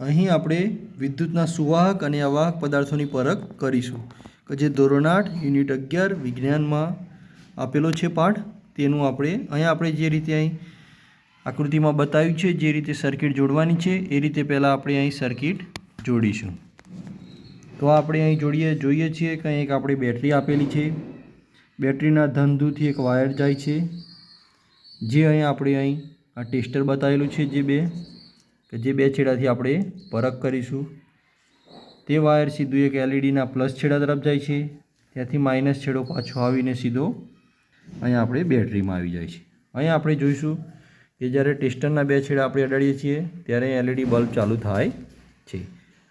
અહીં આપણે વિદ્યુતના સુવાહક અને અવાહક પદાર્થોની પરખ કરીશું, કે જે ધોરણ આઠ, યુનિટ અગિયાર, વિજ્ઞાનમાં આપેલો છે પાઠ. તેનું આપણે અહીંયા આપણે જે રીતે અહીં આકૃતિમાં બતાવ્યું છે, જે રીતે સર્કિટ જોડવાની છે, એ રીતે પહેલાં આપણે અહીં સર્કિટ જોડીશું. તો આપણે અહીં જોડીએ, જોઈએ છીએ કે એક આપણે બેટરી આપેલી છે. બેટરીના ધંધુથી એક વાયર જાય છે. જે અહીં આપણે અહીં આ ટેસ્ટર બતાવેલું છે, જે બે. કે જે બે છેડાથી આપણે પરખ કરીશું. તે વાયર સીધું એક એલઈડીના પ્લસ છેડા તરફ જાય છે. ત્યાંથી માઇનસ છેડો પાછો આવીને સીધો અહીંયા આપણે બેટરીમાં આવી જાય છે. અહીંયા આપણે જોઈશું કે જ્યારે ટેસ્ટરના બે છેડા આપણે અડાડીએ છીએ, ત્યારે એલઈડી બલ્બ ચાલુ થાય છે.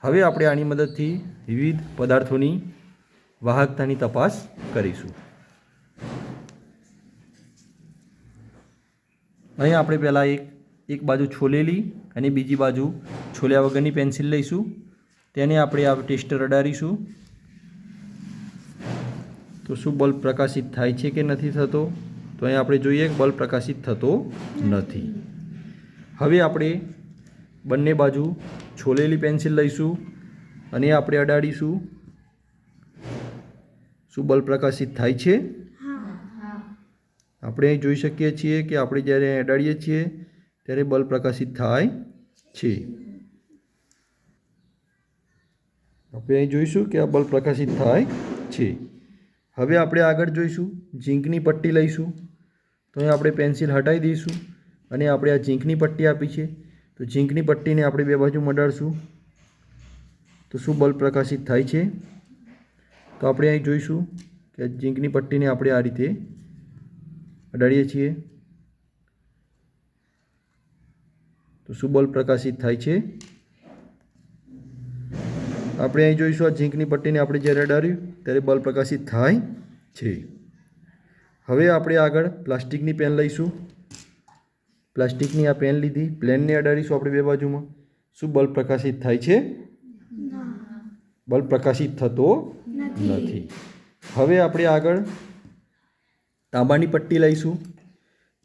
હવે આપણે આની મદદથી વિવિધ પદાર્થોની વાહકતાની તપાસ કરીશું. અહીં આપણે પહેલાં એક એક બાજુ છોલેલી અને બીજી બાજુ છોલ્યા વગરની પેન્સિલ લઈશું. તેને આપણે આ ટેસ્ટર અડાડીશું તો શું બલ્બ પ્રકાશિત થાય છે કે નથી થતો? તો અહીં આપણે જોઈએ કે બલ્બ પ્રકાશિત થતો નથી. હવે આપણે બંને બાજુ છોલેલી પેન્સિલ લઈશું અને આપણે અડાડીશું. શું બલ્બ પ્રકાશિત થાય છે? આપણે અહીં જોઈ શકીએ છીએ કે આપણે જ્યારે અડાડીએ છીએ ત્યારે બલ પ્રકાશિત થાય છે. આપણે અહીં જોઈશું કે આ બલ્બ પ્રકાશિત થાય છે. હવે આપણે આગળ જોઈશું, ઝીંકની પટ્ટી લઈશું. તો અહીં આપણે પેન્સિલ હટાવી દઈશું અને આપણે આ ઝીંકની પટ્ટી આપી છે. તો ઝીંકની પટ્ટીને આપણે બે બાજુ મડાડશું. તો શું બલ્બ પ્રકાશિત થાય છે? તો આપણે અહીં જોઈશું કે ઝીંકની પટ્ટીને આપણે આ રીતે અડાડીએ છીએ. તો શું બલ્બ પ્રકાશિત થાય છે? આપણે અહીં જોઈશું આ ઝીંકની પટ્ટીને આપણે જ્યારે અડાડ્યું ત્યારે બલ્બ પ્રકાશિત થાય છે. હવે આપણે આગળ પ્લાસ્ટિકની પેન લઈશું. પ્લાસ્ટિકની આ પેન લીધી પ્લેનને અડાડીશું આપણે બે બાજુમાં. શું બલ્બ પ્રકાશિત થાય છે? બલ્બ પ્રકાશિત થતો નથી. હવે આપણે આગળ તાંબાની પટ્ટી લઈશું.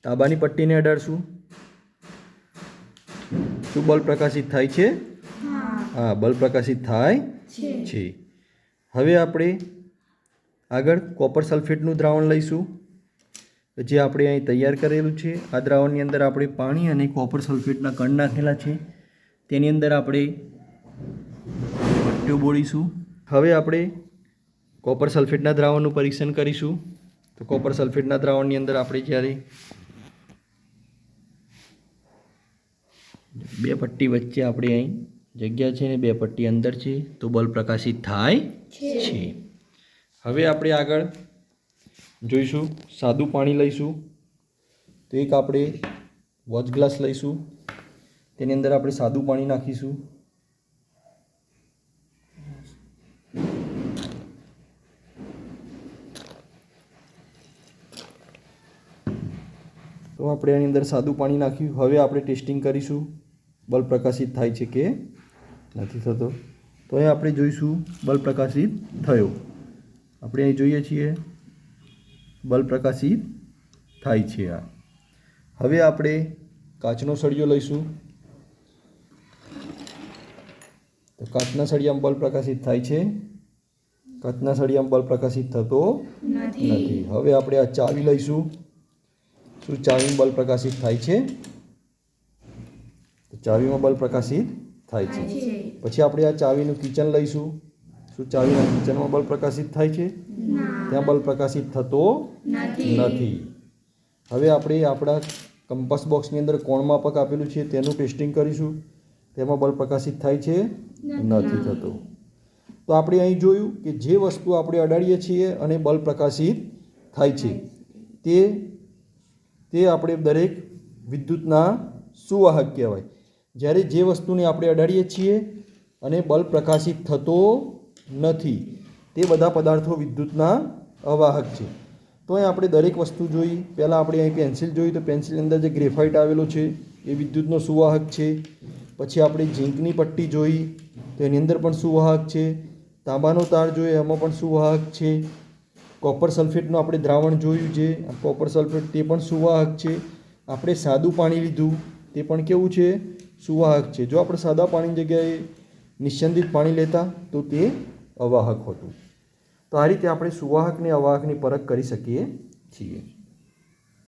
તાંબાની પટ્ટીને અડાડશું. શું બલ્બ પ્રકાશિત થાય છે? હા. બલ્બ પ્રકાશિત થાય છે. હવે આપણે આગળ કોપર સલ્ફેટનું દ્રાવણ લઈશું. જે આપણે અહીં તૈયાર કરેલું છે. આ દ્રાવણની અંદર આપણે પાણી અને કોપર સલ્ફેટના કણ નાખેલા છે. તેની અંદર આપણે પટ્ટીઓ બોળીશું. હવે આપણે કોપર સલ્ફેટના દ્રાવણનું પરીક્ષણ કરીશું. તો કોપર સલ્ફેટના દ્રાવણની અંદર આપણે જ્યારે બે પટ્ટી વચ્ચે આપણે અહીં જગ્યા છે ને બે પટ્ટી અંદર છે તો બલ્બ પ્રકાશિત થાય છે. હવે આપણે આગળ જોઈશું સાદું પાણી લઈશું. તો એક આપણે વોચ ગ્લાસ લઈશું. તેની અંદર આપણે સાદું પાણી નાખીશું. તો આપણે એની અંદર સાદું પાણી નાખ્યું. હવે આપણે ટેસ્ટિંગ કરીશું. બલ્બ પ્રકાશિત થાય છે કે નથી થતો. તો અહીં આપણે જોઈશું બલ્બ પ્રકાશિત થયો. આપણે અહીં જોઈએ છીએ બલ્બ પ્રકાશિત થાય છે આ. હવે આપણે કાચનો સળિયો લઈશું. તો કાચના સળિયામાં બલ્બ પ્રકાશિત થાય છે. કાચના સળિયામાં બલ્બ પ્રકાશિત થતો નથી. હવે આપણે આ ચાવી લઈશું. શું ચાવીમાં બલ્બ પ્રકાશિત થાય છે? ચાવીમાં બલ્બ પ્રકાશિત થાય છે. પછી આપણે આ ચાવીનું કિચન લઈશું. શું ચાવીના કિચનમાં બલ્બ પ્રકાશિત થાય છે? ત્યાં બલ્બ પ્રકાશિત થતો નથી. હવે આપણે આપણા કંપાસ બોક્સની અંદર કોણ માપક આપેલું છે તેનું ટેસ્ટિંગ કરીશું. તેમાં બલ્બ પ્રકાશિત થાય છે? નથી થતો. તો આપણે અહીં જોયું કે જે વસ્તુ આપણે અડાડીએ છીએ અને બલ્બ પ્રકાશિત થાય છે તે તે આપણે દરેક વિદ્યુતના સુવાહક કહેવાય. જ્યારે જે વસ્તુને આપણે અડાડીએ છીએ અને બલ્બ પ્રકાશિત થતો નથી, તે બધા પદાર્થો વિદ્યુતના અવાહક છે. તો અહીં આપણે દરેક વસ્તુ જોઈ. પહેલાં આપણે અહીં પેન્સિલ જોઈ. તો પેન્સિલની અંદર જે ગ્રેફાઇટ આવેલો છે, એ વિદ્યુતનો સુવાહક છે. પછી આપણે ઝીંકની પટ્ટી જોઈ. તો એની અંદર પણ સુવાહક છે. તાંબાનો તાર જોઈએ એમાં પણ સુવાહક છે. કોપર સલ્ફેટનું આપણે દ્રાવણ જોયું છે. કોપર સલ્ફેટ તે પણ સુવાહક છે. આપણે સાદું પાણી લીધું. તે પણ કેવું છે? સુવાહક છે. જો આપણે સાદા પાણીની જગ્યાએ નિસ્યંદિત પાણી લેતા, તો તે અવાહક હતું. તો આ રીતે આપણે સુવાહક ને અવાહકની પરખ કરી શકીએ છીએ.